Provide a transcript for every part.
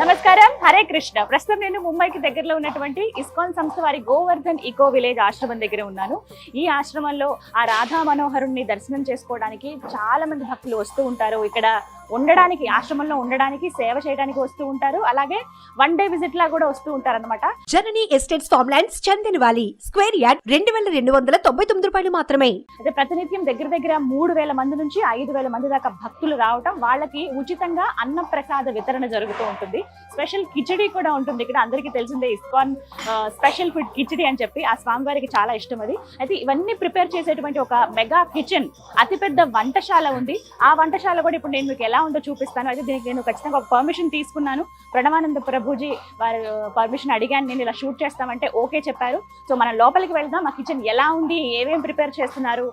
నమస్కారం. హరే కృష్ణ. ప్రస్తుతం నేను ముంబైకి దగ్గరలో ఉన్నటువంటి ఇస్కాన్ సంస్థ వారి గోవర్ధన్ ఈకో విలేజ్ ఆశ్రమం దగ్గర ఉన్నాను. ఈ ఆశ్రమంలో ఆ రాధా మనోహరుణ్ణి దర్శనం చేసుకోవడానికి చాలా మంది భక్తులు వస్తూ ఉంటారు. ఇక్కడ ఉండడానికి ఆశ్రమంలో ఉండడానికి సేవ చేయడానికి వస్తూ ఉంటారు. అలాగే వన్ డే విజిట్ లా కూడా వస్తూ ఉంటారు అనమాట Janani estates farmlands Chandanvalli square yard రెండు వేల రెండు వందల తొంభై తొమ్మిది రూపాయలు మాత్రమే. అయితే ప్రతినిత్యం దగ్గర దగ్గర మూడు వేల మంది నుంచి ఐదు వేల మంది దాకా భక్తులు రావటం వాళ్ళకి ఉచితంగా అన్న ప్రసాద వితరణ జరుగుతూ ఉంటుంది. స్పెషల్ కిచడీ కూడా ఉంటుంది. ఇక్కడ అందరికీ తెలిసిందే ఇస్కాన్ స్పెషల్ ఫుడ్ కిచడీ అని చెప్పి ఆ స్వామివారికి చాలా ఇష్టం అది. అయితే ఇవన్నీ ప్రిపేర్ చేసేటువంటి ఒక మెగా కిచెన్ అతిపెద్ద వంటశాల ఉంది. ఆ వంటశాల కూడా ఇప్పుడు నేను మీకు ఎలా ఉందో చూపిస్తాను. అయితే దీనికి నేను ఖచ్చితంగా ఒక పర్మిషన్ తీసుకున్నాను. ప్రణవానంద ప్రభుజీ వారు పర్మిషన్ అడిగాను. నేను ఇలా షూట్ చేస్తామంటే ఓకే చెప్పారు. సో మనం లోపలికి వెళ్దాం. ఆ కిచెన్ ఎలా ఉంది? ఏమేమి ప్రిపేర్ చేస్తున్నారు?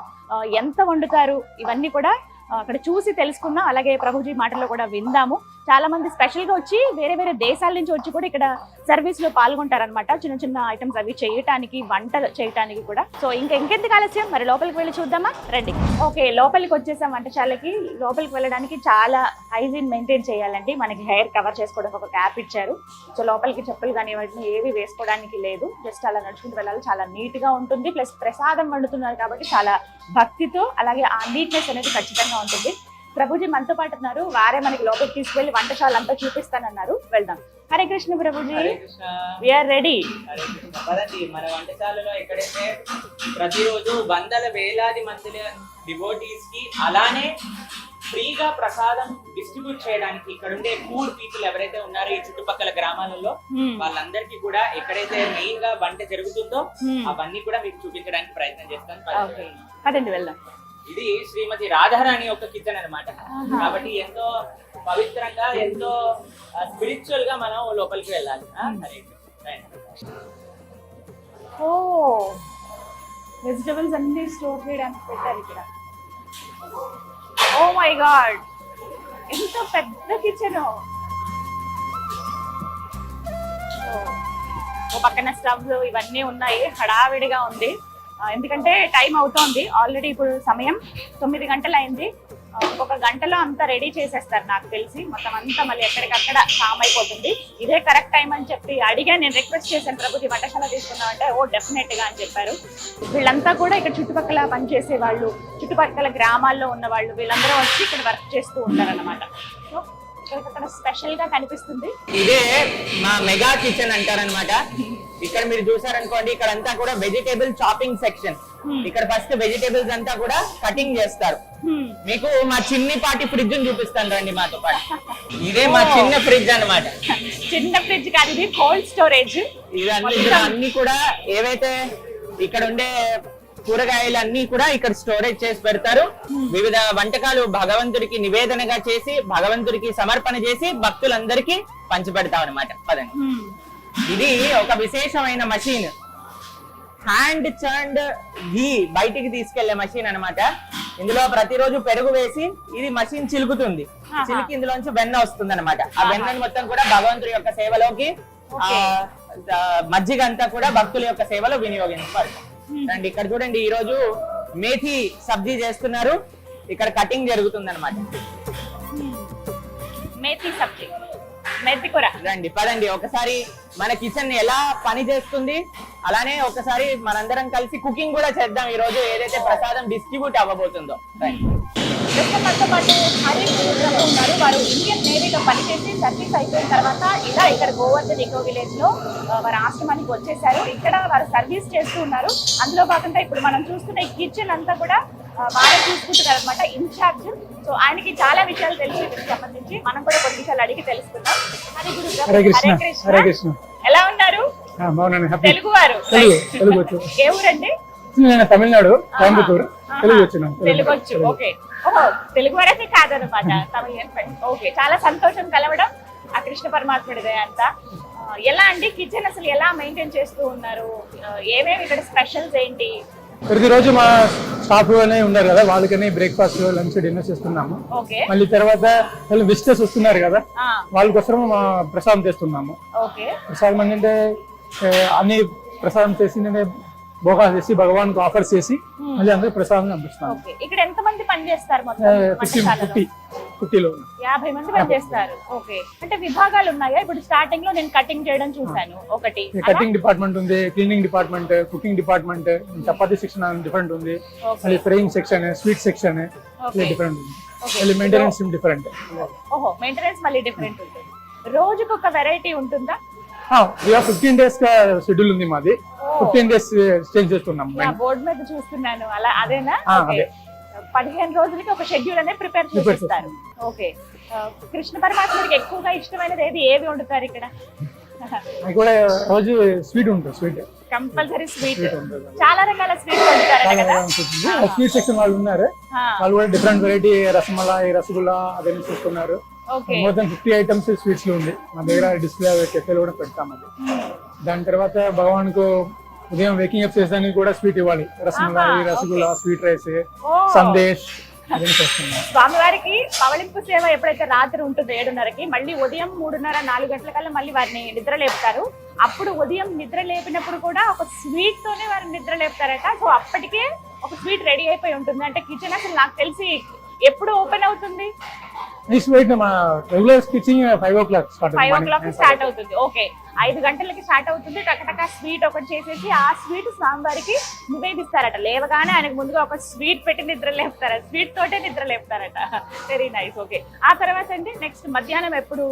ఎంత వండుతారు? ఇవన్నీ కూడా అక్కడ చూసి తెలుసుకుందాం. అలాగే ప్రభుజీ మాటల్లో కూడా విందాము. చాలా మంది స్పెషల్గా వచ్చి వేరే వేరే దేశాల నుంచి వచ్చి కూడా ఇక్కడ సర్వీస్లో పాల్గొంటారనమాట చిన్న చిన్న ఐటమ్స్ అవి చేయటానికి వంటలు చేయటానికి కూడా. సో ఇంకా ఇంకెందుకు ఆలస్యం? మరి లోపలికి వెళ్ళి చూద్దామా? రండి. ఓకే లోపలికి వచ్చేసాం వంటశాలకి. లోపలికి వెళ్ళడానికి చాలా హైజీన్ మెయింటైన్ చేయాలండి. మనకి హెయిర్ కవర్ చేసుకోవడానికి ఒక క్యాప్ ఇచ్చారు. సో లోపలికి చెప్పులు కానీ ఏవి వేసుకోవడానికి లేదు. జస్ట్ అలా నడుచుకుంటూ వెళ్ళాలి. చాలా నీట్గా ఉంటుంది. ప్లస్ ప్రసాదం వండుతున్నారు కాబట్టి చాలా భక్తితో అలాగే ఆ నీట్నెస్ అనేది ఖచ్చితంగా ఉంటుంది. ప్రభుజీ మనతో పాటు ఉన్నారు. వారే మనకి లోపలికి తీసుకెళ్ళి వంటశాల అంతా చూపిస్తానన్నారు. వెళ్దాం. హరే కృష్ణ ప్రభుజీ. వీఆర్ రెడీ పదండి. మన వంటశాలలో ఎక్కడైతే ప్రతిరోజు వందల వేలాది మంది డివోటీస్కి అలానే ఫ్రీగా ప్రసాదం డిస్ట్రిబ్యూట్ చేయడానికి ఇక్కడ ఉండే పూర్ పీపుల్ ఎవరైతే ఉన్నారో ఈ చుట్టుపక్కల గ్రామాలలో వాళ్ళందరికీ కూడా ఎక్కడైతే మెయిన్గా వంట జరుగుతుందో అవన్నీ కూడా మీకు చూపించడానికి ప్రయత్నం చేస్తాను. పదండి వెళ్దాం. ఇది శ్రీమతి రాధారాణి యొక్క కిచెన్ అన్నమాట. ఆహా. కాబట్టి ఎంతో పవిత్రంగా ఎంతో స్పిరిచువల్గా మనం లోపలికి వెళ్ళాలి. ఓ వెజిటబుల్స్ అన్ని స్టోర్ చేయడానికి పెట్టారు ఇక్కడ. ఓ మై గాడ్ ఎంత పెద్ద కిచెన్ ఓ పక్కన స్టవ్స్ ఇవన్నీ ఉన్నాయి హడావిడిగా ఉంది. ఎందుకంటే టైం అవుతోంది. ఆల్రెడీ ఇప్పుడు సమయం తొమ్మిది గంటలు అయింది గంటలో అంతా రెడీ చేసేస్తారు నాకు తెలిసి. మొత్తం అంతా మళ్ళీ ఎక్కడికక్కడ ఫామ్ అయిపోతుంది. ఇదే కరెక్ట్ టైం అని చెప్పి అడిగా నేను రిక్వెస్ట్ చేశాను ప్రభుజీ వంటశాల తీసుకున్నాం అంటే ఓ డెఫినెట్గా అని చెప్పారు. వీళ్ళంతా కూడా ఇక్కడ చుట్టుపక్కల పనిచేసే వాళ్ళు చుట్టుపక్కల గ్రామాల్లో ఉన్న వాళ్ళు వీళ్ళందరూ వచ్చి ఇక్కడ వర్క్ చేస్తూ ఉంటారన్నమాట. సో స్పెషల్గా కనిపిస్తుంది. ఇదే మా మెగా కిచెన్ అంటారనమాట ఇక్కడ మీరు చూసారనుకోండి ఇక్కడ అంతా కూడా వెజిటేబుల్ చాపింగ్ సెక్షన్ Hmm. ఇక్కడ ఫస్ట్ వెజిటేబుల్స్ అంతా కూడా కటింగ్ చేస్తారు. హ్మ్. మీకు మా చిన్ని పాటి ఫ్రిడ్జ్ చూపిస్తాను రండి మాతో పాటు. ఇదే మా చిన్న ఫ్రిడ్జ్ అన్నమాట. చిన్న ఫ్రిడ్జ్ కాదు ఇది కోల్డ్ స్టోరేజ్ ఇవన్నీ అన్ని కూడా ఏవైతే ఇక్కడ ఉండే కూరగాయలు అన్ని కూడా ఇక్కడ స్టోరేజ్ చేసి పెడతారు. వివిధ వంటకాలు భగవంతుడికి నివేదనగా చేసి భగవంతుడికి సమర్పణ చేసి భక్తులందరికీ పంచిపెడతాం అనమాట పదండి ఇది ఒక విశేషమైన మషీన్ హ్యాండ్ చర్న్డ్ ఘీ బయటికి తీసుకెళ్ళే మషీన్ అన్నమాట. ఇందులో ప్రతిరోజు పెరుగు వేసి ఇది మషీన్ చిలుకుతుంది. చిలికి ఇందులోంచి వెన్న వస్తుంది అనమాట ఆ వెన్నను మొత్తం కూడా భగవంతుడి యొక్క సేవలోకి ఆ, మజ్జిగ అంతా కూడా భక్తుల యొక్క సేవలో వినియోగించబడతాం రండి ఇక్కడ చూడండి ఈ రోజు మేథి సబ్జీ చేస్తున్నారు. ఇక్కడ కటింగ్ జరుగుతుంది అనమాట మేతి సబ్జీ. మేతి కూర. రండి పదండి. ఒకసారి మన కిచెన్ ఎలా పని చేస్తుంది అలానే ఒకసారి మనందరం కలిసి కుకింగ్ కూడా చేద్దాం ఈ రోజు ఏదైతే ప్రసాదం డిస్ట్రిబ్యూట్ అవ్వబోతుందో. పాటు ప్రభు ఉన్నారు. వారు ఇండియన్ నేవీలో పనిచేసి సర్వీస్ అయిపోయిన తర్వాత ఇలా ఇక్కడ గోవర్ధన్ ఎకో విలేజ్లో వారి ఆశ్రమానికి వచ్చేసారు. ఇక్కడ వారు సర్వీస్ చేస్తూ ఉన్నారు. అందులో భాగంగా ఇప్పుడు మనం చూస్తున్న ఈ కిచెన్ అంతా కూడా వారే చూసుకుంటున్నారు అనమాట ఇన్ఛార్జ్ సో ఆయనకి చాలా విషయాలు తెలుసు సంబంధించి మనం కూడా కొన్ని విషయాలు అడిగి తెలుసుకుందాం. హరి గురు హరే కృష్ణ హరే కృష్ణ. ఎలా ఉన్నారు? తెలుగు వారు తెలుగు తెలుగు వచ్చు. ఏ ఊరండి? నేను తమిళనాడు కోయంబత్తూరు. తెలుగు వచ్చు ఓకే. ఓహో తెలుగు వారైతే కాదనమాట తమిళ ఓకే. చాలా సంతోషం కలవడం ఆ కృష్ణ పరమాత్ముడిదే అంతా. ఎలా అండి? కిచెన్ అసలు ఎలా మెయింటైన్ చేస్తూ ఉన్నారు? ఏమేమి ఇక్కడ స్పెషల్స్ ఏంటి? ప్రతిరోజు మా స్టాఫ్ అనే ఉన్నారు కదా వాళ్ళకని బ్రేక్ఫాస్ట్ లంచ్ డిన్నర్ చేస్తున్నాము. మళ్ళీ తర్వాత వాళ్ళు విజిటర్స్ వస్తున్నారు కదా వాళ్ళ కోసం మా ప్రసాదం చేస్తున్నాము ప్రసాదం ఏ, అన్ని ప్రసాదం చేసి భోగాలు చేసి భగవాన్ ఆఫర్స్ చేసి మళ్ళీ అందరూ ప్రసాదం పంపిస్తున్నాం ఓకే. ఇక్కడ ఎంత మంది పని చేస్తారు ఫిఫ్టీ ఫిఫ్టీలో యాభై మంది పని చేస్తారు. ఓకే. అంటే విభాగాలు ఉన్నాయా? ఇప్పుడు స్టార్టింగ్లో నేను కటింగ్ చేయడం చూసాను ఒకటి? కటింగ్ డిపార్ట్మెంట్ ఉంది cleaning department cooking department chapati section different ఉంది. మళ్ళీ frying section sweet section. Different ఉంది. మళ్ళీ మెయింటెనెన్స్ డిఫరెంట్. ఓహో మెయింటెనెన్స్ మళ్ళీ డిఫరెంట్ ఉంటుంది. రోజుకు ఒక వెరైటీ ఉంటుందా? ఫిఫ్టీన్ డేస్ షెడ్యూల్ ఉంది మాది. ఫిఫ్టీన్ డేస్ చేంజ్ చేస్తున్నాం బోర్డు మీద చూస్తున్నాను. అలా అదేనా. అదే. పదిహేను రోజులకి ఒక షెడ్యూల్ అనేది ప్రిపేర్ చేస్తారు ఓకే. కృష్ణ పరమాత్ముడికి ఎక్కువగా ఇష్టమైనది ఏది? ఏవి వండుతారు ఇక్కడ? అది కూడా రోజు స్వీట్ ఉంటుంది స్వీట్ కంపల్సరీ స్వీట్. చాలా రకాల స్వీట్ స్వీట్ సెక్షన్ వాళ్ళు ఉన్నారు. వాళ్ళు కూడా డిఫరెంట్ వెరైటీ రసమలై రసగుల్లా అవన్నీ చూస్తున్నారు. మోర్ దెన్ ఫిఫ్టీ ఐటమ్స్ స్వీట్స్లో ఉంది. మా దగ్గర డిస్ప్లే కెఫేలో కూడా పెడతాం అది. దాని తర్వాత భగవాన్కు ఉదయం వేకింగ్ అప్ చేసేదానికి కూడా స్వీట్ ఇవ్వాలి. రసమలై రసగుల్లా స్వీట్ రైస్ ఓ. సందేశ్ స్వామివారికి పవళింపు సేవ ఎప్పుడైతే రాత్రి ఉంటుందో ఏడున్నరకి మళ్ళీ ఉదయం మూడున్నర నాలుగు గంటల కల్లా మళ్ళీ వారిని నిద్ర లేపుతారు. అప్పుడు ఉదయం నిద్ర లేపినప్పుడు కూడా ఒక స్వీట్ తోనే వారిని నిద్ర లేపుతారట. సో అప్పటికే ఒక స్వీట్ రెడీ అయిపోయి ఉంటుంది. అంటే కిచెన్ అసలు నాకు తెలిసి ఎప్పుడు ఓపెన్ అవుతుంది? నెక్స్ట్ వెయిట్ మా regular stitching five o'clock start five o'clock start అవుతుంది. ఓకే ఐదు గంటలకి స్టార్ట్ అవుతుంది. టకటక స్వీట్ ఒకటి చేసేసి ఆ స్వీట్ స్వామివారికి నివేదిస్తారట. లేవగానే ఆయనకు ముందుగా ఒక స్వీట్ పెట్టి నిద్ర లేపుతారట. స్వీట్ తోటే నిద్ర లేపుతారట. వెరీ నైస్ ఓకే ఆ తర్వాత అండి నెక్స్ట్ మధ్యాహ్నం ఎప్పుడు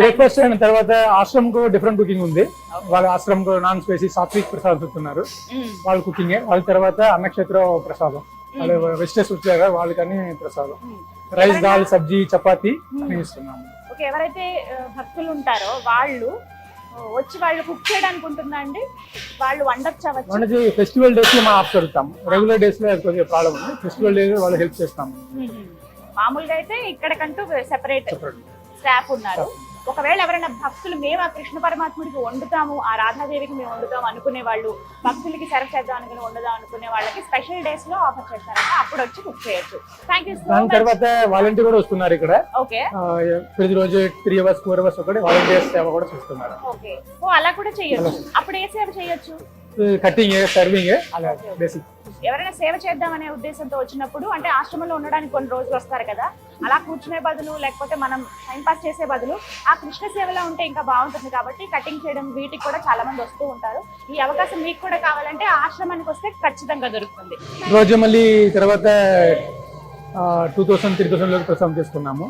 బ్రేక్ఫాస్ట్ అయిన తర్వాత ఆశ్రమ్కు డిఫరెంట్ కుకింగ్ ఉంది వాళ్ళ ఆశ్రమ్కు నాన్ స్పైసీ సాత్విక్ ప్రసాదం చెప్తున్నారు మ్మ్. వాళ్ళ కుకింగ్ వాళ్ళ తర్వాత అన్నక్షత్ర ప్రసాదం. వాళ్ళు వెజిటేస్ వచ్చారు వాళ్ళకని ప్రసాదం. మ్మ్. రైస్ దాల్ సబ్జీ చపాతి అని ఇస్తున్నాము. ఓకే ఎవరైతే భక్తులు ఉంటారో వాళ్ళు వచ్చి వాళ్ళు కుక్ చేయడానికి ఉంటుందా అండి? వాళ్ళు వండొచ్చా మనకి ఫెస్టివల్ డేస్లో మా ఆఫ్ జరుగుతాం. రెగ్యులర్ డేస్లో కొద్దిగా ప్రాబ్లం ఉంది. ఫెస్టివల్ డేస్ వాళ్ళు హెల్ప్ చేస్తాము. మ్మ్. మామూలుగా అయితే ఇక్కడికంటూ సెపరేట్. స్టాఫ్ ఉన్నారు. ఒకవేళ ఎవరైనా భక్తులు మేము ఆ కృష్ణ పరమాత్ముడికి వండుతాము ఆ రాధాదేవికి మేము వండుతాం అనుకునే వాళ్ళు భక్తులకి సర్వ్ చేద్దాం అనుకుని వండుదాం అనుకునే వాళ్ళకి స్పెషల్ డేస్లో ఆఫర్ చేస్తారంట. అప్పుడు వచ్చి కుక్ చేయొచ్చు. థ్యాంక్ యూ సో దాని మచ్ తర్వాత వాలంటీర్ కూడా వస్తున్నారు ఇక్కడ. ఓకే. ఆ, ప్రతి రోజు త్రీ అవర్స్ ఫోర్ అవర్స్ ఒకటి వాలంటీర్ సేవ కూడా చూస్తున్నారు. ఓకే. ఓ అలా కూడా చేయొచ్చు. అప్పుడు ఏ సేవ చేయొచ్చు? కటింగ్ సర్వింగ్ అలా బేసిక్ ఎవరైనా సేవ చేద్దామనే ఉద్దేశంతో వచ్చినప్పుడు అంటే ఆశ్రమంలో ఉండడానికి కొన్ని రోజులు వస్తారు కదా అలా కూర్చునే బదులు లేకపోతే మనం టైం పాస్ చేసే బదులు ఆ కృష్ణ సేవలో ఉంటే ఇంకా బాగుంటుంది కాబట్టి కటింగ్ చేయడం వీటికి కూడా చాలా మంది వస్తూ ఉంటారు. ఈ అవకాశం మీకు కూడా కావాలంటే ఆశ్రమానికి వస్తే ఖచ్చితంగా దొరుకుతుంది. రోజు మళ్ళీ తర్వాత టూ థౌసండ్ త్రీ థౌసండ్ వరకు ప్రసాదం చేసుకున్నాము.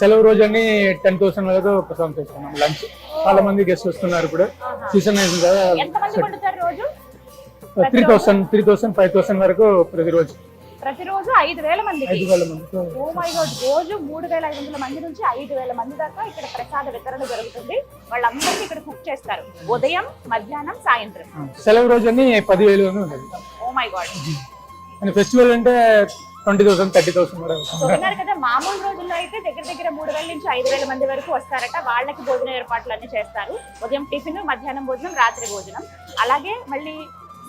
సెలవు రోజు అన్ని టెన్ థౌసండ్ వరకు ప్రసాదం చేసుకున్నాము లంచ్. చాలా మంది గెస్ట్ వస్తున్నారు ఇప్పుడు. సీజన్ అయింది కదా. Three thousand three thousand five thousand వరకు ప్రతిరోజు. ప్రతిరోజు ఐదు వేల మందికి. ఐదు వేల మందితో ఓ. మై గాడ్ రోజు మూడు వేల ఐదు వందల మంది నుంచి ఐదు వేల మంది దాకా ఇక్కడ ప్రసాద వితరణ జరుగుతుంది. వాళ్ళందరికీ ఇక్కడ కుక్ చేస్తారు. ఉదయం మధ్యాహ్నం సాయంత్రం. సెలవు రోజు పదివేలు అని ఉన్నది oh my god and festival అంటే ట్వంటీ థౌసండ్ థర్టీ థౌసండ్ విన్నారు కదా మామూలు రోజుల్లో అయితే దగ్గర దగ్గర మూడు వేల నుంచి ఐదు వేల మంది వరకు వస్తారట. వాళ్ళకి భోజన ఏర్పాట్లు అన్ని చేస్తారు. ఉదయం టిఫిన్ మధ్యాహ్నం భోజనం రాత్రి భోజనం. అలాగే మళ్ళీ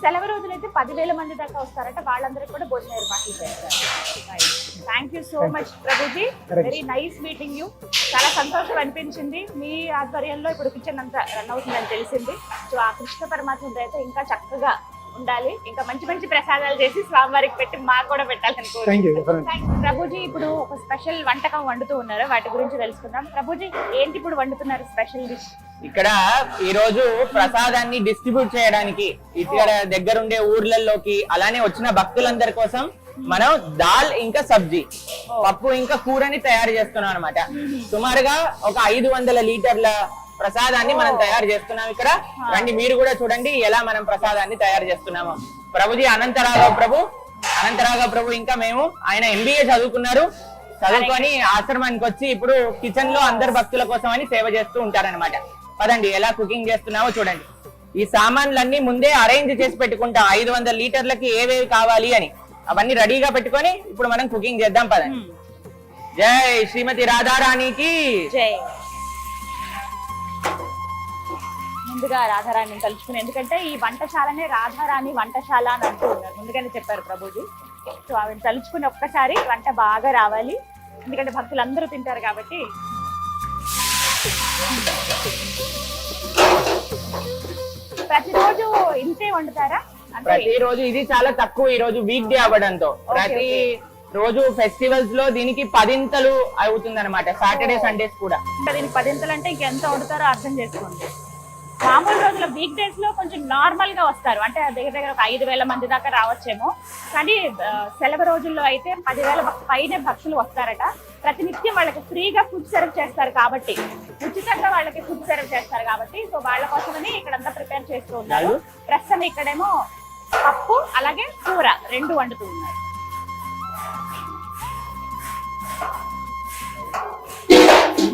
సెలవు రోజులైతే పదివేల మంది దాకా వస్తారట. వాళ్ళందరికీ కూడా భోజన ఏర్పాట్లు చేస్తారు thank you so much Prabhuji. Very nice meeting you చాలా సంతోషం అనిపించింది. మీ ఆధ్వర్యంలో ఇప్పుడు కిచెన్ అంతా రన్ అవుతుందని తెలిసింది. సో ఆ కృష్ణ పరమాత్మ అయితే ఇంకా చక్కగా ఉండాలి. ఇంకా మంచి మంచి ప్రసాదాలు చేసి స్వామివారికి పెట్టి మాకు కూడా పెట్టాలని థ్యాంక్ యూ కోరుకుంటున్నాను. థాంక్స్. ప్రభుజీ ఇప్పుడు ఒక స్పెషల్ వంటకం వండుతూ ఉన్నారు. వాటి గురించి తెలుసుకుందాం. ప్రభుజీ ఏంటి ఇప్పుడు వండుతున్నారు స్పెషల్ డిష్ ఇక్కడ ఈ రోజు ప్రసాదాన్ని డిస్ట్రిబ్యూట్ చేయడానికి ఇక్కడ దగ్గరుండే ఊర్లలోకి అలానే వచ్చిన భక్తులందరి కోసం మనం దాల్ ఇంకా సబ్జీ పప్పు ఇంకా కూరని తయారు చేస్తున్నాం అనమాట సుమారుగా ఒక ఐదు వందల లీటర్ల ప్రసాదాన్ని మనం తయారు చేస్తున్నాం ఇక్కడ. రండి మీరు కూడా చూడండి ఎలా మనం ప్రసాదాన్ని తయారు చేస్తున్నాము. ప్రభుజీ అనంతరాఘవ ప్రభు అనంతరాఘవ ప్రభు ఇంకా మేము ఆయన ఎంబీఏ చదువుకున్నారు. చదువుకొని ఆశ్రమానికి వచ్చి ఇప్పుడు కిచెన్లో అందరు భక్తుల కోసం అని సేవ చేస్తూ ఉంటారన్నమాట. పదండి ఎలా కుకింగ్ చేస్తున్నావో చూడండి. ఈ సామాన్లన్నీ ముందే అరేంజ్ చేసి పెట్టుకుంటాం ఐదు వందల లీటర్లకి ఏవేవి కావాలి అని. అవన్నీ రెడీగా పెట్టుకొని ఇప్పుడు మనం కుకింగ్ చేద్దాం పదండి. జై శ్రీమతి రాధారాణికి. జై. ముందుగా రాధారాణి తలుచుకుని ఎందుకంటే ఈ వంటశాలనే రాధారాణి వంటశాల అని అంటూ ఉన్నారు. ముందుగానే చెప్పారు ప్రభుజీ. సో ఆవిడ తలుచుకుని ఒక్కసారి వంట బాగా రావాలి. ఎందుకంటే భక్తులు అందరూ తింటారు కాబట్టి ప్రతిరోజు ఇంత వండుతారా? ప్రతి రోజు ఇది చాలా తక్కువ ఈ రోజు వీక్ డే అవ్వడంతో. ప్రతి రోజు ఫెస్టివల్స్లో దీనికి పదింతలు అవుతుంది అనమాట సాటర్డే సండేస్ కూడా. దీనికి పదింతలు అంటే ఇంకెంత వండుతారో అర్థం చేసుకోండి. మామూలు రోజుల వీక్ డేస్లో కొంచెం నార్మల్గా వస్తారు. అంటే దగ్గర దగ్గర ఒక ఐదు వేల మంది దాకా రావచ్చేమో. కానీ సెలవు రోజుల్లో అయితే పదివేల పైనే భక్తులు వస్తారట. ప్రతినిత్యం వాళ్ళకి ఫ్రీగా ఫుడ్ సర్వ్ చేస్తారు కాబట్టి. ఉచితంగా వాళ్ళకి ఫుడ్ సర్వ్ చేస్తారు కాబట్టి. సో వాళ్ళ కోసమని ఇక్కడంతా ప్రిపేర్ చేస్తూ ఉన్నారు. ప్రస్తుతం ఇక్కడేమో పప్పు అలాగే కూర రెండు వండుతూ ఉన్నారు.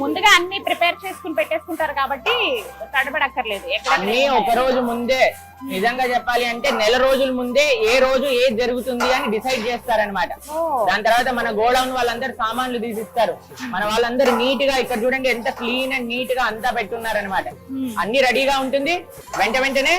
ముందుగా అన్ని ప్రిపేర్ చేసుకుని పెట్టేసుకుంటారు కాబట్టి తడబడక్కర్లేదు. అన్ని ఒక రోజు ముందే. నిజంగా చెప్పాలి అంటే నెల రోజుల ముందే ఏ రోజు ఏది జరుగుతుంది అని డిసైడ్ చేస్తారనమాట. దాని తర్వాత మన గోడౌన్ వాళ్ళందరూ సామాన్లు తీసిస్తారు. మన వాళ్ళందరూ నీట్గా ఇక్కడ చూడండి ఎంత క్లీన్ అండ్ నీట్గా అంతా పెట్టున్నారనమాట అన్ని రెడీగా ఉంటుంది. వెంట వెంటనే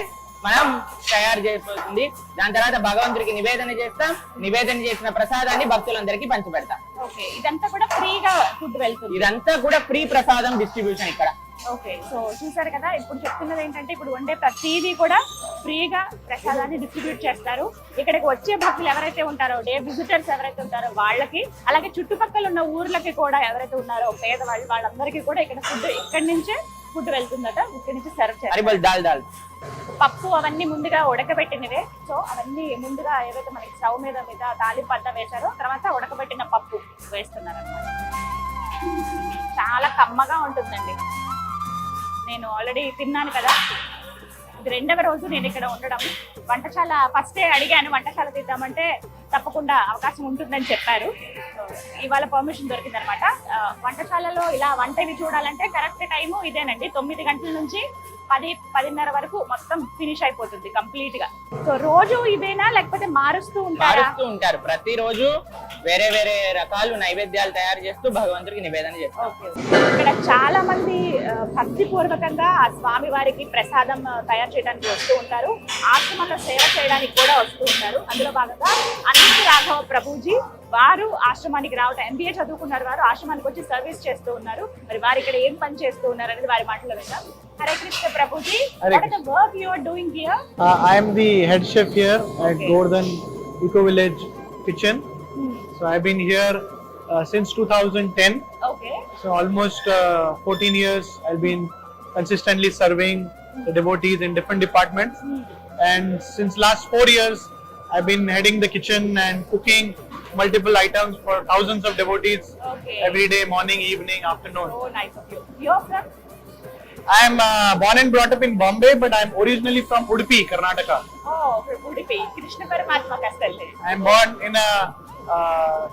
మనం తయారు చేసుకోతుంది దాని తర్వాత భగవంతుడికి నివేదన చేస్తాం. నివేదన చేసిన ప్రసాదాన్ని భక్తులందరికీ పంచిపెడతాం. ఓకే ఇదంతా కూడా ఫ్రీగా ఫుడ్ వెళ్తుంది. ఇదంతా కూడా ఫ్రీ ప్రసాదం డిస్ట్రిబ్యూషన్ ఇక్కడ. ఓకే సో చూసారు కదా ఇప్పుడు చెప్తున్నది ఏంటంటే ఇప్పుడు వండే ప్రతిదీ కూడా ఫ్రీగా ప్రసాదాన్ని డిస్ట్రిబ్యూట్ చేస్తారు. ఇక్కడికి వచ్చే భక్తులు ఎవరైతే ఉంటారో డే విజిటర్స్ ఎవరైతే ఉంటారో వాళ్ళకి అలాగే చుట్టుపక్కల ఉన్న ఊర్లకి కూడా ఎవరైతే ఉన్నారో పేదవాళ్ళు వాళ్ళందరికీ కూడా ఇక్కడ ఫుడ్ ఇక్కడి నుంచే ఫుడ్ వెళ్తుందట ఇక్కడి నుంచి సర్వ్ చేస్తారు. పప్పు అవన్నీ ముందుగా ఉడకబెట్టినవే. సో అవన్నీ ముందుగా ఏవైతే మనకి స్టవ్ మీద మీద తాలింపు అంతా వేశారో తర్వాత ఉడకబెట్టిన పప్పు వేస్తున్నారు చాలా కమ్మగా ఉంటుందండి. నేను ఆల్రెడీ తిన్నాను కదా. ఇది రెండవ రోజు నేను ఇక్కడ ఉండడం. వంటశాల ఫస్టే అడిగాను వంటశాల తీద్దామంటే తప్పకుండా అవకాశం ఉంటుందని చెప్పారు. ఇవాళ పర్మిషన్ దొరికిందనమాట. వంటశాలలో ఇలా వంటవి చూడాలంటే కరెక్ట్ టైము ఇదేనండి. తొమ్మిది గంటల నుంచి పది పదిన్నర వరకు మొత్తం ఫినిష్ అయిపోతుంది కంప్లీట్గా. సో రోజు ఇవేనా లేకపోతే మారుస్తూ ఉంటారా? మారుస్తూ ఉంటారు. ప్రతిరోజు వేరే వేరే రకాలు నైవేద్యాలు తయారు చేస్తూ భగవంతుడికి నివేదన చేస్తారు. ఓకే. ఇక్కడ చాలా మంది ఆ, భక్తి పూర్వకంగా ఆ స్వామి వారికి ప్రసాదం ఆ, తయారు చేయడానికి వస్తూ ఉంటారు. ఆశ్రమంలో సేవ చేయడానికి కూడా వస్తూ ఉంటారు. అందులో భాగంగా అనంత రాఘవ ప్రభుజీ వారు ఆశ్రమానికి రావటం ఎంబీఏ చదువుకున్నారు వారు ఆశ్రమానికి వచ్చి సర్వీస్ చేస్తూ ఉన్నారు. మరి వారు ఇక్కడ ఏం పని చేస్తూ ఉన్నారు అనేది వారి మాటలో విన్నాం department and since last four years I been heading the kitchen and cooking multiple items for thousands of devotees okay. every day, morning, evening, afternoon. Oh, nice of you. You're from? I'm uh, born and brought up in Bombay, but I'm originally from Udupi, Karnataka. Oh, from Udupi, Krishna Paramatma Castle. I'm born in a uh,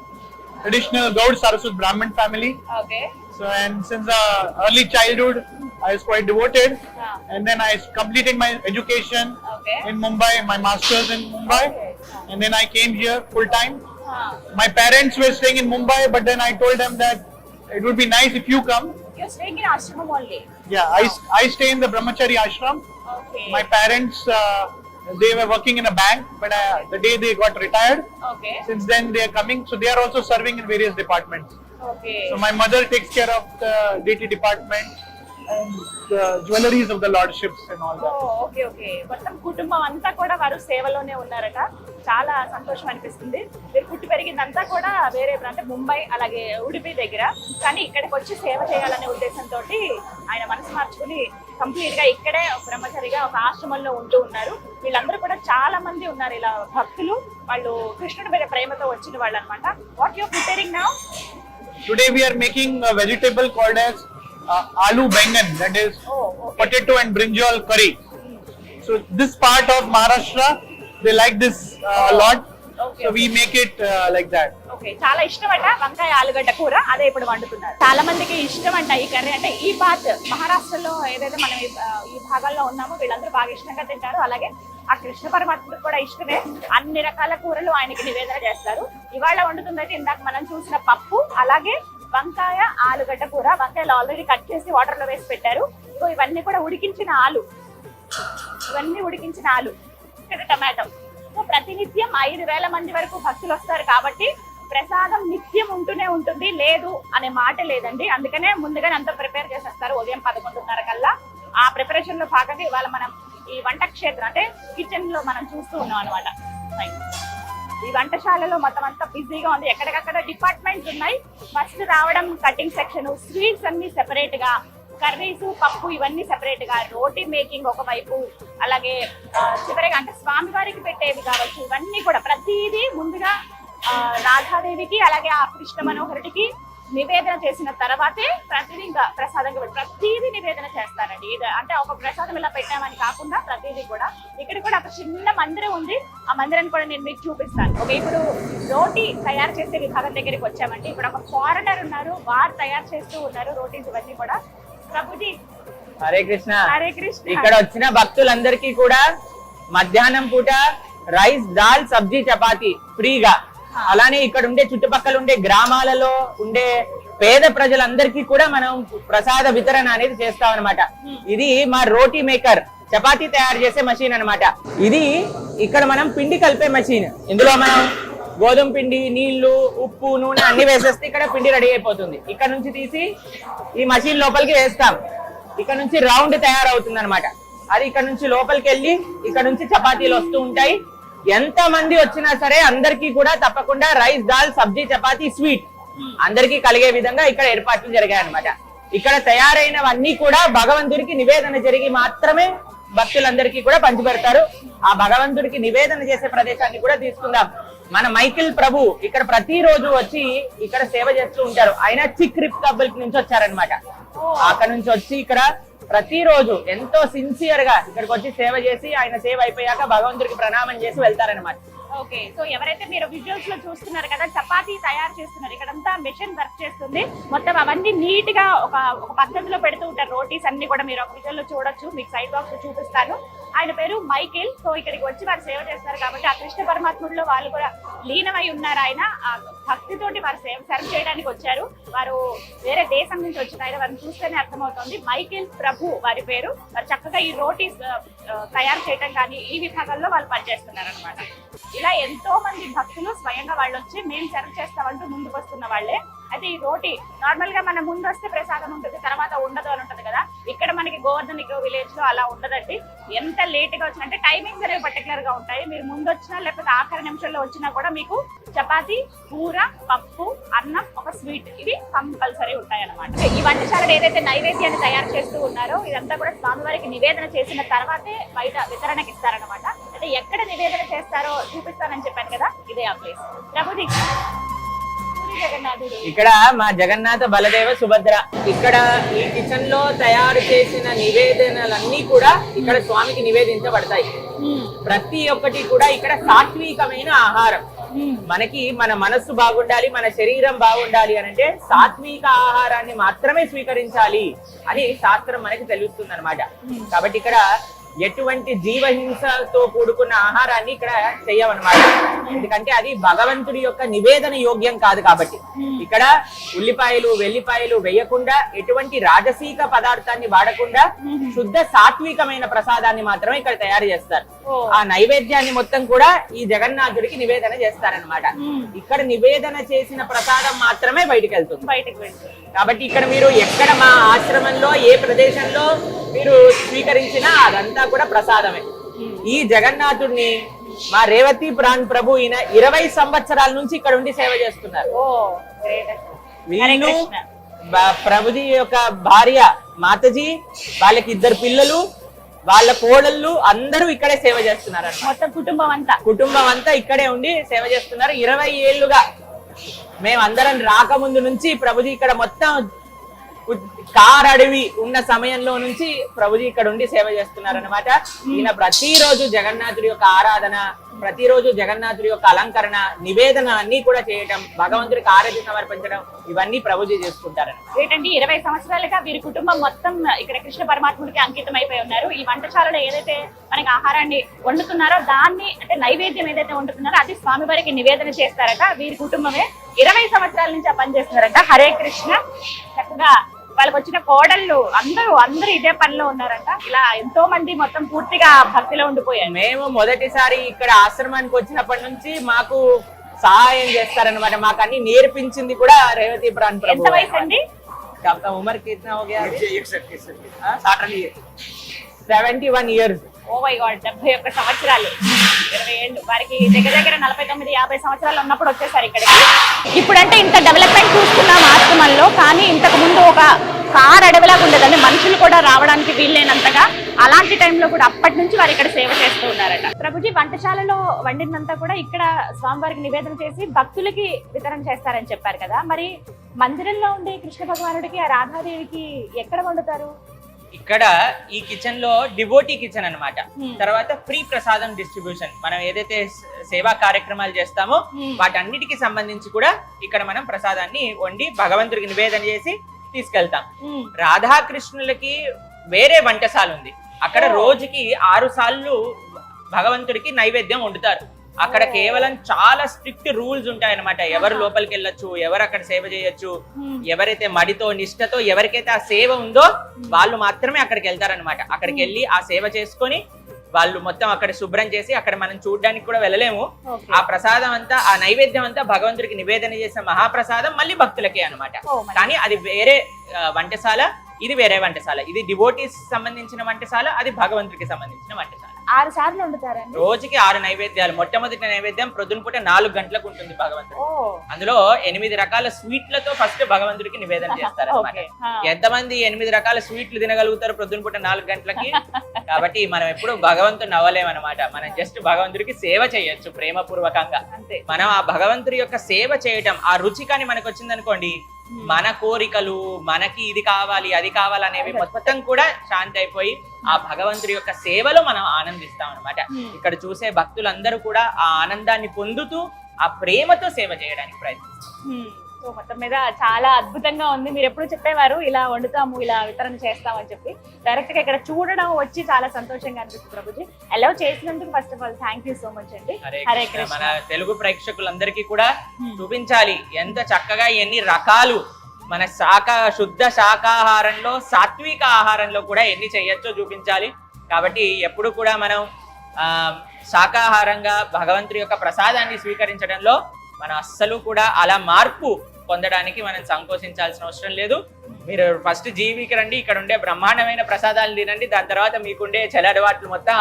traditional Gaud Saraswat Brahmin family. Okay. So, and since uh, early childhood, I was quite devoted. Yeah. And then I completed my education okay. in Mumbai, my master's in Mumbai. Okay. And then I came here full time. My parents were staying in Mumbai, but then I told them that it would be nice if you come. You're staying in ashram only. Yeah, I, I stay in the Brahmachari ashram. Okay. My parents, uh, they were working in a bank, but uh, the day they got retired, okay. since then they are coming, so they are also serving in various departments. Okay. So my mother takes care of the DT department and the jewelries of the lordships and all that. Okay okay మొత్తం కుటుంబం అంతా కూడా వారు సేవలోనే ఉన్నారట. చాలా సంతోషం అనిపిస్తుంది. మీరు పుట్టి పెరిగిందంతా కూడా వేరే అంటే ముంబై అలాగే ఉడిపి దగ్గర. కానీ ఇక్కడికి వచ్చి సేవ చేయాలనే ఉద్దేశంతో ఆయన మనసు మార్చుకుని కంప్లీట్గా ఇక్కడే బ్రహ్మచారిగా ఒక ఆశ్రమంలో ఉంటూ ఉన్నారు. వీళ్ళందరూ కూడా చాలా మంది ఉన్నారు ఇలా భక్తులు. వాళ్ళు కృష్ణుడి మీద ప్రేమతో వచ్చిన వాళ్ళు అనమాట what you're preparing now Today we are making a vegetable called as uh, aloo bengan, that is oh okay potato and brinjal curry. So this part of Maharashtra, they like this uh, a lot. Okay, So we make it uh, like that. Okay చాలా ఇష్టం అంట వంకాయ ఆలుగడ్డ కూర అదే ఇప్పుడు వండుతున్నారు. చాలా మందికి ఇష్టం అంట ఈ కర్రీ. అంటే ఈ బాత్ మహారాష్ట్రలో ఏదైతే మనం ఈ భాగాల్లో ఉన్నామో వీళ్ళందరూ బాగా ఇష్టంగా తింటారు. అలాగే ఆ కృష్ణ పరమాత్మకు కూడా ఇష్టమే. అన్ని రకాల కూరలు ఆయనకి నివేదన చేస్తారు. ఇవాళ వండుతుందైతే ఇందాక మనం చూసిన పప్పు అలాగే వంకాయ ఆలుగడ్డ కూర. వంకాయలు ఆల్రెడీ కట్ చేసి వాటర్లో వేసి పెట్టారు. ఇగో ఇవన్నీ కూడా ఉడికించిన ఆలు. ఇవన్నీ ఉడికించిన ఆలు. ఇక్కడ టమాటో. సో ప్రతినిత్యం ఐదు వేల మంది వరకు భక్తులు వస్తారు కాబట్టి ప్రసాదం నిత్యం ఉంటూనే ఉంటుంది. లేదు అనే మాట లేదండి. అందుకనే ముందుగానే అంతా ప్రిపేర్ చేసేస్తారు. ఉదయం పదకొండున్నర కల్లా. ఆ ప్రిపరేషన్లో భాగంగా ఇవాళ మనం ఈ వంట క్షేత్రం అంటే కిచెన్లో మనం చూస్తూ ఉన్నాం అనమాట ఈ వంటశాలలో మొత్తం అంతా బిజీగా ఉంది. ఎక్కడికక్కడ డిపార్ట్మెంట్స్ ఉన్నాయి. ఫస్ట్ రావడం కటింగ్ సెక్షన్ స్వీట్స్ అన్ని సెపరేట్గా కర్రీస్ పప్పు ఇవన్నీ సెపరేట్గా రోటీ మేకింగ్ ఒకవైపు అలాగే చివరిగా అంటే స్వామివారికి పెట్టేవి కావచ్చు ఇవన్నీ కూడా ప్రతిదీ ముందుగా రాధాదేవికి అలాగే ఆ కృష్ణ మనోహరుడికి నివేదన చేసిన తర్వాతే ప్రతిదీ ఇంకా ప్రసాదంగా ప్రతిదీ నివేదన చేస్తారండి. ఇది అంటే ఒక ప్రసాదం ఇలా పెట్టామని కాకుండా ప్రతిదీ కూడా ఇక్కడ కూడా ఒక చిన్న మందిరం ఉంది. ఆ మందిరాన్ని కూడా నేను మీకు చూపిస్తాను. ఓకే ఇప్పుడు రోటీ తయారు చేసే విభాగం దగ్గరికి వచ్చామండి. ఇప్పుడు ఒక ఫారెనర్ ఉన్నారు. వారు తయారు చేస్తూ ఉన్నారు రోటీస్ ఇవన్నీ కూడా. ప్రభుజీ హరే కృష్ణ. హరే కృష్ణ. ఇక్కడ వచ్చిన భక్తులందరికీ కూడా మధ్యాహ్నం పూట రైస్ దాల్ సబ్జీ చపాతి ఫ్రీగా. అలానే ఇక్కడ ఉండే చుట్టుపక్కల ఉండే గ్రామాలలో ఉండే పేద ప్రజలందరికీ కూడా మనం ప్రసాద వితరణ అనేది చేస్తాం అనమాట ఇది మా రోటీ మేకర్ చపాతీ తయారు చేసే మషిన్ అన్నమాట. ఇది ఇక్కడ మనం పిండి కలిపే మషిన్ ఇందులో మనం గోధుమ పిండి నీళ్ళు ఉప్పు నూనె అన్ని వేసేస్తే ఇక్కడ పిండి రెడీ అయిపోతుంది. ఇక్కడ నుంచి తీసి ఈ మషిన్ లోపలికి వేస్తాం. ఇక్కడ నుంచి రౌండ్ తయారవుతుంది అనమాట అది ఇక్కడ నుంచి లోపలికి వెళ్ళి ఇక్కడ నుంచి చపాతీలు వస్తూ ఉంటాయి. ఎంత మంది వచ్చినా సరే అందరికీ కూడా తప్పకుండా రైస్ దాల్ సబ్జీ చపాతీ స్వీట్ అందరికీ కలిగే విధంగా ఇక్కడ ఏర్పాట్లు జరిగాయి అనమాట ఇక్కడ తయారైనవన్నీ కూడా భగవంతుడికి నివేదన జరిగి మాత్రమే భక్తులందరికీ కూడా పంచిపెడతారు. ఆ భగవంతుడికి నివేదన చేసే ప్రదేశాన్ని కూడా తీసుకుందాం. మన మైకిల్ ప్రభు ఇక్కడ ప్రతిరోజు వచ్చి ఇక్కడ సేవ చేస్తూ ఉంటారు. ఆయన చిక్ రిపబ్లిక్ నుంచి వచ్చారనమాట అక్కడ నుంచి వచ్చి ఇక్కడ ప్రతిరోజు ఎంతో సిన్సియర్గా ఇక్కడికి వచ్చి సేవ చేసి ఆయన సేవ అయిపోయాక భగవంతుడికి ప్రణామం చేసి వెళ్తారనమాట ఓకే సో ఎవరైతే మీరు విజువల్స్లో చూస్తున్నారు కదా చపాతీ తయారు చేస్తున్నారు ఇక్కడంతా మిషన్ వర్క్ చేస్తుంది. మొత్తం అవన్నీ నీట్గా ఒక ఒక పద్ధతిలో పెడుతూ ఉంటారు. రోటీస్ అన్ని కూడా మీరు ఒక విజువల్లో చూడొచ్చు. మీకు సైడ్ బాక్స్ చూపిస్తాను. ఆయన పేరు మైకేల్. సో ఇక్కడికి వచ్చి వారు సేవ చేస్తారు కాబట్టి ఆ కృష్ణ పరమాత్ముడిలో వాళ్ళు కూడా లీనమై ఉన్నారు ఆయన. ఆ భక్తితోటి వారు సేవ సర్వ్ చేయడానికి వచ్చారు. వారు వేరే దేశం నుంచి వచ్చిన ఆయన వారిని చూస్తేనే అర్థమవుతుంది. మైకేల్ ప్రభు వారి పేరు. వారు చక్కగా ఈ రోటీస్ తయారు చేయడం కానీ ఈ విభాగంలో వాళ్ళు పనిచేస్తున్నారు అనమాట ఇలా ఎంతో మంది భక్తులు స్వయంగా వాళ్ళు వచ్చి మేము సర్వ్ చేస్తామంటూ ముందుకు వస్తున్న వాళ్ళే. అయితే ఈ రోటీ నార్మల్గా మన ముందు వస్తే ప్రసాదం ఉంటుంది తర్వాత ఉండదు అని ఉంటుంది కదా. ఇక్కడ మనకి గోవర్ధన్ విలేజ్లో అలా ఉండదండి. ఎంత లేట్గా వచ్చినా అంటే టైమింగ్స్ అనేవి పర్టికులర్గా ఉంటాయి. మీరు ముందు వచ్చినా లేకపోతే ఆఖరి నిమిషంలో వచ్చినా కూడా మీకు చపాతి కూర పప్పు అన్నం ఒక స్వీట్ ఇవి కంపల్సరీ ఉంటాయి అనమాట ఈ వంటశాలలో ఏదైతే నైవేద్యాన్ని తయారు చేస్తూ ఉన్నారో ఇదంతా కూడా స్వామివారికి నివేదన చేసిన తర్వాతే బయట వితరణకి ఇస్తారనమాట అయితే ఎక్కడ నివేదన చేస్తారో చూపిస్తానని చెప్పాను కదా ఇదే ఆ ప్లేస్ ప్రభుజీ పూరి జగన్నాథుడు. ఇక్కడ మా జగన్నాథ బలదేవ సుభద్ర. ఇక్కడ ఈ కిచెన్లో తయారు చేసిన నివేదనలన్నీ కూడా ఇక్కడ స్వామికి నివేదించబడతాయి. ప్రతి ఒక్కటి కూడా ఇక్కడ సాత్వికమైన ఆహారం. మనకి మన మనస్సు బాగుండాలి మన శరీరం బాగుండాలి అని అంటే సాత్విక ఆహారాన్ని మాత్రమే స్వీకరించాలి అని శాస్త్రం మనకి తెలుస్తుంది అనమాట కాబట్టి ఇక్కడ ఎటువంటి జీవహింసతో కూడుకున్న ఆహారాన్ని ఇక్కడ చెయ్యమన్నమాట ఎందుకంటే అది భగవంతుడి యొక్క నివేదన యోగ్యం కాదు కాబట్టి. ఇక్కడ ఉల్లిపాయలు వెల్లిపాయలు వేయకుండా ఎటువంటి రాజసీక పదార్థాన్ని వాడకుండా శుద్ధ సాత్వికమైన ప్రసాదాన్ని మాత్రమే ఇక్కడ తయారు చేస్తారు. ఆ నైవేద్యాన్ని మొత్తం కూడా ఈ జగన్నాథుడికి నివేదన చేస్తారనమాట ఇక్కడ నివేదన చేసిన ప్రసాదం మాత్రమే బయటికి వెళ్తుంది బయటకు వెళ్తుంది. కాబట్టి ఇక్కడ మీరు ఎక్కడ మా ఆశ్రమంలో ఏ ప్రదేశంలో మీరు స్వీకరించినా అదంతా కూడా ప్రసాదమే. ఈ జగన్నాథుడిని మా రేవతి ప్రాణ్ ప్రభు ఈయన ఇరవై సంవత్సరాల నుంచి ఇక్కడ ఉండి సేవ చేస్తున్నారు. వీళ్ళు ప్రభుజీ యొక్క భార్య మాతజీ వాళ్ళకి ఇద్దరు పిల్లలు వాళ్ళ కోడళ్ళు అందరూ ఇక్కడే సేవ చేస్తున్నారు మొత్తం కుటుంబం అంతా. కుటుంబం అంతా ఇక్కడే ఉండి సేవ చేస్తున్నారు. ఇరవై ఏళ్ళుగా మేము అందరం రాకముందు నుంచి ప్రభుజీ ఇక్కడ మొత్తం కార్ అడవి ఉన్న సమయంలో నుంచి ప్రభుజీ ఇక్కడ ఉండి సేవ చేస్తున్నారు అనమాట ఈయన ప్రతిరోజు జగన్నాథుడి యొక్క ఆరాధన ప్రతిరోజు జగన్నాథుడి యొక్క అలంకరణ నివేదన అన్ని కూడా చేయటం భగవంతుడికి ఆరాధన సమర్పించడం ఇవన్నీ ప్రభుజీ చేసుకుంటారన్నమాట. ఏంటంటే ఇరవై సంవత్సరాలుగా వీరి కుటుంబం మొత్తం ఇక్కడ కృష్ణ పరమాత్ముడికి అంకితం అయిపోయి ఉన్నారు. ఈ వంటశాలలో ఏదైతే మనకి ఆహారాన్ని వండుతున్నారో దాన్ని అంటే నైవేద్యం ఏదైతే వండుతున్నారో అది స్వామివారికి నివేదన చేస్తారట. వీరి కుటుంబమే ఇరవై సంవత్సరాల నుంచి ఆ పని హరే కృష్ణ. చక్కగా వాళ్ళకి వచ్చిన కోడళ్ళు అందరూ అందరూ ఇదే పనిలో ఉన్నారట ఇలా ఎంతో మంది మొత్తం పూర్తిగా భక్తిలో ఉండిపోయారు మేము మొదటిసారి ఇక్కడ ఆశ్రమానికి వచ్చినప్పటి నుంచి మాకు సహాయం చేస్తారన్నమాట మాకు అన్ని నేర్పించింది కూడా రేవతి ప్రాణ్ ఎంత ప్రభు వయసు అండి आपका उम्र कितना हो गया अभी seventy one years Oh my god డెబ్బై ఒక్క సంవత్సరాలు. ఇరవై ఏళ్ళు. వారికి దగ్గర దగ్గర నలభై తొమ్మిది యాభై సంవత్సరాలు ఉన్నప్పుడు వచ్చేసారు ఇక్కడికి. ఇప్పుడంటే ఇంత డెవలప్మెంట్ చూస్తున్నాం ఆశ్రమంలో కానీ ఇంతకు ముందు ఒక కార్ అడవిలాగా ఉండేదండి. మనుషులు కూడా రావడానికి వీల్లేనంతగా. అలాంటి టైంలో కూడా అప్పటి నుంచి వారు ఇక్కడ సేవ చేస్తూ ఉన్నారట. ప్రభుజీ వంటశాలలో వండినంతా కూడా ఇక్కడ స్వామివారికి నివేదన చేసి భక్తులకి వితరణ చేస్తారని చెప్పారు కదా. మరి మందిరంలో ఉండే కృష్ణ భగవానుడికి ఆ రాధాదేవికి ఎక్కడ వండుతారు? ఇక్కడ ఈ కిచెన్లో డివోటీ కిచెన్ అన్నమాట Hmm. తర్వాత ఫ్రీ ప్రసాదం డిస్ట్రిబ్యూషన్ మనం ఏదైతే సేవా కార్యక్రమాలు చేస్తామో Hmm. వాటన్నిటికి సంబంధించి కూడా ఇక్కడ మనం ప్రసాదాన్ని వండి భగవంతుడికి నివేదన చేసి తీసుకెళ్తాం ఉమ్, రాధాకృష్ణులకి వేరే వంటశాల ఉంది అక్కడ Oh. రోజుకి ఆరు సార్లు భగవంతుడికి నైవేద్యం వండుతారు అక్కడ Oh. కేవలం చాలా స్ట్రిక్ట్ రూల్స్ ఉంటాయన్నమాట. ఎవరు లోపలికి వెళ్ళొచ్చు ఎవరు అక్కడ సేవ చేయొచ్చు ఉమ్, ఎవరైతే మడితో నిష్టతో ఎవరికైతే ఆ సేవ ఉందో వాళ్ళు మాత్రమే అక్కడికి వెళ్తారనమాట అక్కడికి వెళ్ళి ఆ సేవ చేసుకొని వాళ్ళు మొత్తం అక్కడ శుభ్రం చేసి అక్కడ మనం చూడడానికి కూడా వెళ్ళలేము. ఆ ప్రసాదం అంతా ఆ నైవేద్యం అంతా భగవంతుడికి నివేదన చేసే మహాప్రసాదం మళ్ళీ భక్తులకే అన్నమాట. ఓ, మరి. కానీ అది వేరే వంటశాల ఇది వేరే వంటశాల. ఇది డివోటీస్ సంబంధించిన వంటశాల అది భగవంతుడికి సంబంధించిన వంటశాల. ఆరు సార్లు వండుతారండి. రోజుకి ఆరు నైవేద్యాలు. మొట్టమొదటి నైవేద్యం ప్రొద్దున పూట నాలుగు గంటలకు ఉంటుంది భగవంతుడు. అందులో ఎనిమిది రకాల స్వీట్లతో ఫస్ట్ భగవంతుడికి నివేదన చేస్తారు. ఎంతమంది ఎనిమిది రకాల స్వీట్లు తినగలుగుతారు ప్రొద్దున పూట నాలుగు గంటలకి? కాబట్టి మనం ఎప్పుడు భగవంతుని అవ్వలేమన్నమాట మనం జస్ట్ భగవంతుడికి సేవ చేయొచ్చు ప్రేమపూర్వకంగా. అంతే. మనం ఆ భగవంతుడి యొక్క సేవ చేయటం ఆ రుచి కానీ మనకు వచ్చిందనుకోండి మన కోరికలు మనకి ఇది కావాలి అది కావాలి అనేవి మొత్తం కూడా శాంతి అయిపోయి ఆ భగవంతుడి యొక్క సేవలో మనం ఆనందిస్తాం అనమాట Hmm. ఇక్కడ చూసే భక్తులందరూ కూడా ఆ ఆనందాన్ని పొందుతూ ఆ ప్రేమతో సేవ చేయడానికి ప్రయత్నిస్తారు. హ్మ్. సో మొత్తం మీద చాలా అద్భుతంగా ఉంది. మీరు ఎప్పుడు చెప్పేవారు ఇలా వండుతాము ఇలా వితరణ చేస్తామని చెప్పి. డైరెక్ట్గా ఇక్కడ చూడడం వచ్చి చాలా సంతోషంగా అనిపిస్తుంది ప్రభుజీ. అలౌ చేసినందుకు first of all thank you so much అండి. హరే మన తెలుగు ప్రేక్షకులందరికీ కూడా Hmm. చూపించాలి. ఎంత చక్కగా ఎన్ని రకాలు మన శాఖ శుద్ధ శాకాహారంలో సాత్విక ఆహారంలో కూడా ఎన్ని చేయొచ్చో చూపించాలి. కాబట్టి ఎప్పుడు కూడా మనం శాకాహారంగా భగవంతుడి యొక్క ప్రసాదాన్ని స్వీకరించడంలో మనం అస్సలు కూడా అలా మార్పు పొందడానికి మనం సంకోచించాల్సిన అవసరం లేదు. మీరు ఫస్ట్ జీవికి రండి ఇక్కడ ఉండే బ్రహ్మాండమైన ప్రసాదాలు తినండి దాని తర్వాత మీకుండే చెల అలవాట్లు మొత్తం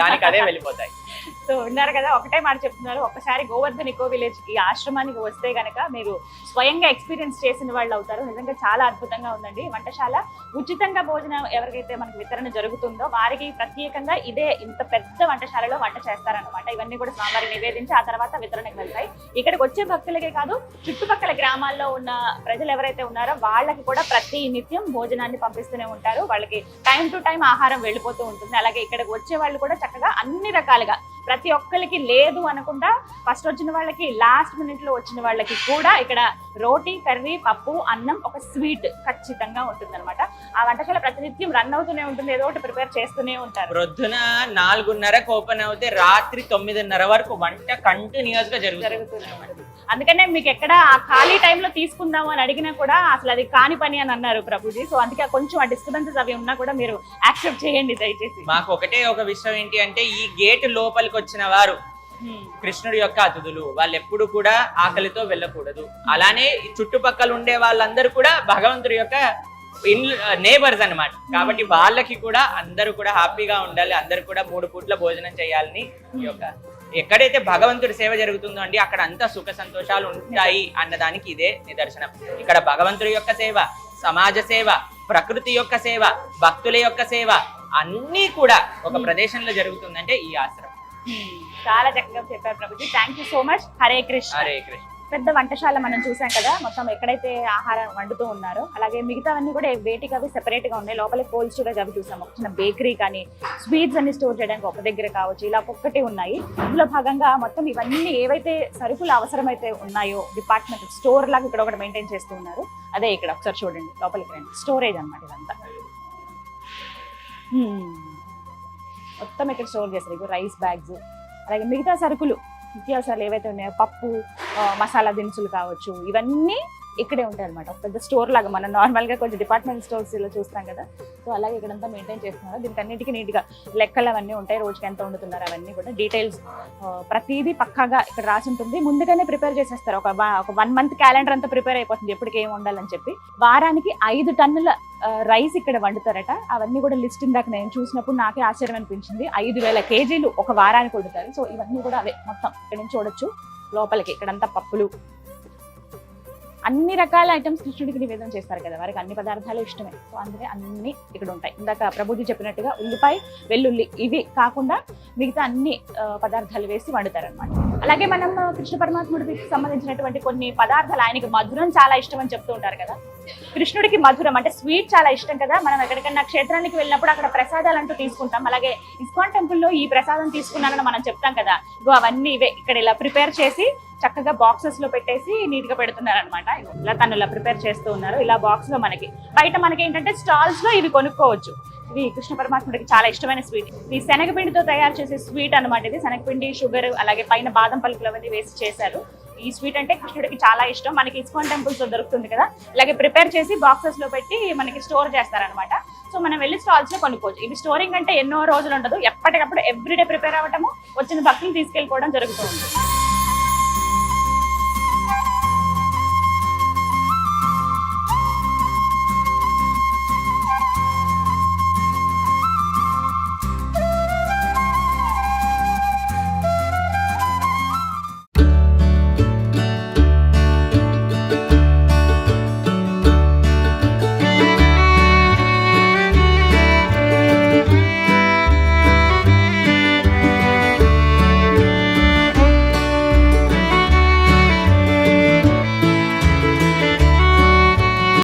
దానికి అదే వెళ్ళిపోతాయి. సో ఉన్నారు కదా ఒకటే మాట చెప్తున్నారు. ఒకసారి గోవర్ధన్ ఇకో విలేజ్ ఈ ఆశ్రమానికి వస్తే గనక మీరు స్వయంగా ఎక్స్పీరియన్స్ చేసిన వాళ్ళు అవుతారు. నిజంగా చాలా అద్భుతంగా ఉందండి. వంటశాల ఉచితంగా భోజనం ఎవరికైతే మనకి వితరణ జరుగుతుందో వారికి ప్రత్యేకంగా ఇదే ఇంత పెద్ద వంటశాలలో వంట చేస్తారనమాట ఇవన్నీ కూడా స్వామివారి నివేదించి ఆ తర్వాత వితరణకు వెళ్తాయి. ఇక్కడికి వచ్చే భక్తులకే కాదు చుట్టుపక్కల గ్రామాల్లో ఉన్న ప్రజలు ఎవరైతే ఉన్నారో వాళ్ళకి కూడా ప్రతి నిత్యం భోజనాన్ని పంపిస్తూనే ఉంటారు. వాళ్ళకి టైం టు టైం ఆహారం వెళ్ళిపోతూ ఉంటుంది. అలాగే ఇక్కడికి వచ్చే వాళ్ళు కూడా చక్కగా అన్ని రకాలుగా ప్రతి ఒక్కరికి లేదు అనకుండా ఫస్ట్ వచ్చిన వాళ్ళకి లాస్ట్ మినిట్లో వచ్చిన వాళ్ళకి కూడా ఇక్కడ రోటీ కర్రీ పప్పు అన్నం ఒక స్వీట్ ఖచ్చితంగా ఉంటుంది అనమాట ఆ వంటశాల ప్రతినిత్యం రన్ అవుతూనే ఉంటుంది. ఏదో ఒకటి ప్రిపేర్ చేస్తూనే ఉంటారు. ప్రొద్దున నాలుగున్నరకు ఓపెన్ అవుతే రాత్రి తొమ్మిదిన్నర వరకు వంట కంటిన్యూస్గా జరుగుతుంది. అందుకనే మీకు ఎక్కడ ఆ ఖాళీ టైంలో తీసుకుందాము అని అడిగినా కూడా అసలు అది కాని పని అని అన్నారు ప్రభుజీ. సో అందుకే కొంచెం ఆ డిస్టర్బెన్సెస్ అవి ఉన్నా కూడా మీరు యాక్సెప్ట్ చేయండి దయచేసి. మాకు ఒకటే ఒక విషయం ఏంటి అంటే ఈ గేట్ లోపలికి వచ్చిన వారు. కృష్ణుడి యొక్క అతిథులు. వాళ్ళు ఎప్పుడు కూడా ఆకలితో వెళ్ళకూడదు. అలానే చుట్టుపక్కల ఉండే వాళ్ళందరూ కూడా భగవంతుడి యొక్క నేబర్స్ అన్నమాట. కాబట్టి వాళ్ళకి కూడా అందరూ కూడా హ్యాపీగా ఉండాలి. అందరూ కూడా మూడు పూట్ల భోజనం చేయాలని ఈ యొక్క ఎక్కడైతే భగవంతుడి సేవ జరుగుతుందో అండి అక్కడ అంతా సుఖ సంతోషాలు ఉంటాయి అన్నదానికి ఇదే నిదర్శనం. ఇక్కడ భగవంతుడి యొక్క సేవ సమాజ సేవ ప్రకృతి యొక్క సేవ భక్తుల యొక్క సేవ అన్నీ కూడా ఒక ప్రదేశంలో జరుగుతుందంటే ఈ ఆశ్రమం. చాలా చక్కగా చెప్పారు Prabhuji. Thank you so much Hare Krishna Hare Krishna పెద్ద వంటశాల మనం చూసాం కదా మొత్తం ఎక్కడైతే ఆహారం వండుతూ ఉన్నారో అలాగే మిగతావన్నీ కూడా వేటికి అవి సెపరేట్గా ఉన్నాయి. లోపల కోల్డ్ స్టోరేజ్ అవి చూసాం. ఒక చిన్న బేకరీ కానీ స్వీట్స్ అన్ని స్టోర్ చేయడానికి ఒక దగ్గర కావచ్చు ఇలా ఒక్కొక్కటి ఉన్నాయి. ఇందులో భాగంగా మొత్తం ఇవన్నీ ఏవైతే సరుకులు అవసరమైతే ఉన్నాయో డిపార్ట్మెంట్ స్టోర్ లాగా ఇక్కడ ఒకటి మెయింటైన్ చేస్తూ ఉన్నారు. అదే ఇక్కడ ఒకసారి చూడండి. లోపలికి రండి. స్టోరేజ్ అన్నమాట ఇదంతా. హ్మ్. మొత్తం ఇక్కడ స్టోర్ చేస్తారు. ఇగో రైస్ బ్యాగ్స్ అలాగే మిగతా సరుకులు నిత్యావసరాలు ఏవైతే ఉన్నాయో పప్పు మసాలా దినుసులు కావచ్చు ఇవన్నీ ఇక్కడే ఉంటాయి అనమాట ఒక పెద్ద స్టోర్ లాగా మనం నార్మల్గా కొంచెం డిపార్ట్మెంట్ స్టోర్స్ ఇలా చూస్తాం కదా. సో అలాగే ఇక్కడంతా మెయింటైన్ చేస్తున్నారు. దీనికి అన్నిటికీ నీట్గా లెక్కలు అవన్నీ ఉంటాయి. రోజుకి ఎంత వండుతున్నారు అవన్నీ కూడా డీటెయిల్స్ ప్రతిదీ పక్కాగా ఇక్కడ రాసి ఉంటుంది. ముందుగానే ప్రిపేర్ చేసేస్తారు. ఒక ఒక వన్ మంత్ క్యాలెండర్ అంతా ప్రిపేర్ అయిపోతుంది. ఎప్పటికి ఏం ఉండాలని చెప్పి. వారానికి ఐదు టన్నుల రైస్ ఇక్కడ వండుతారట. అవన్నీ కూడా లిస్ట్ ఇందాక నేను చూసినప్పుడు నాకే ఆశ్చర్యం అనిపించింది. ఐదు వేల కేజీలు ఒక వారానికి వండుతారు. సో ఇవన్నీ కూడా అవే. మొత్తం ఇక్కడ నుంచి చూడొచ్చు. లోపలికి ఇక్కడంతా పప్పులు అన్ని రకాల ఐటమ్స్ కృష్ణుడికి నివేదన చేస్తారు కదా. వారికి అన్ని పదార్థాలు ఇష్టమే. సో అందుకే అన్ని ఇక్కడ ఉంటాయి. ఇందాక ప్రభుజీ చెప్పినట్టుగా ఉల్లిపాయ వెల్లుల్లి ఇవి కాకుండా మిగతా అన్ని ఆ, పదార్థాలు వేసి వండుతారనమాట అలాగే మనం కృష్ణ పరమాత్ముడికి సంబంధించినటువంటి కొన్ని పదార్థాలు ఆయనకి మధురం చాలా ఇష్టం అని చెప్తూ ఉంటారు కదా. కృష్ణుడికి మధురం అంటే స్వీట్ చాలా ఇష్టం కదా. మనం ఎక్కడికైనా క్షేత్రానికి వెళ్ళినప్పుడు అక్కడ ప్రసాదాలు అంటూ తీసుకుంటాం. అలాగే ఇస్కాన్ టెంపుల్లో ఈ ప్రసాదం తీసుకున్నానని మనం చెప్తాం కదా. ఇగో అవన్నీ ఇవే. ఇక్కడ ఇలా ప్రిపేర్ చేసి చక్కగా బాక్సెస్లో పెట్టేసి నీట్గా పెడుతున్నారు అనమాట ఇలా తను ఇలా ప్రిపేర్ చేస్తూ ఉన్నారు. ఇలా బాక్స్లో మనకి. బయట మనకి ఏంటంటే స్టాల్స్లో ఇవి కొనుక్కోవచ్చు. ఇవి కృష్ణ పరమాత్ముడికి చాలా ఇష్టమైన స్వీట్. ఇది శనగపిండితో తయారు చేసే స్వీట్ అనమాట ఇది. శనగపిండి షుగర్ అలాగే పైన బాదం పలుకులు అవన్నీ వేసి చేశారు. ఈ స్వీట్ అంటే కృష్ణుడికి చాలా ఇష్టం. మనకి ఇస్కాన్ టెంపుల్స్లో దొరుకుతుంది కదా. ఇలాగే ప్రిపేర్ చేసి బాక్సెస్లో పెట్టి మనకి స్టోర్ చేస్తారనమాట సో మనం వెళ్ళి స్టాల్స్లో కొనుక్కోవచ్చు. ఇవి స్టోరింగ్ అంటే ఎన్నో రోజులు ఉండదు. ఎప్పటికప్పుడు ఎవ్రీడే ప్రిపేర్ అవ్వటము వచ్చిన భక్తులు తీసుకెళ్ళిపోవడం జరుగుతూ ఉంటుంది.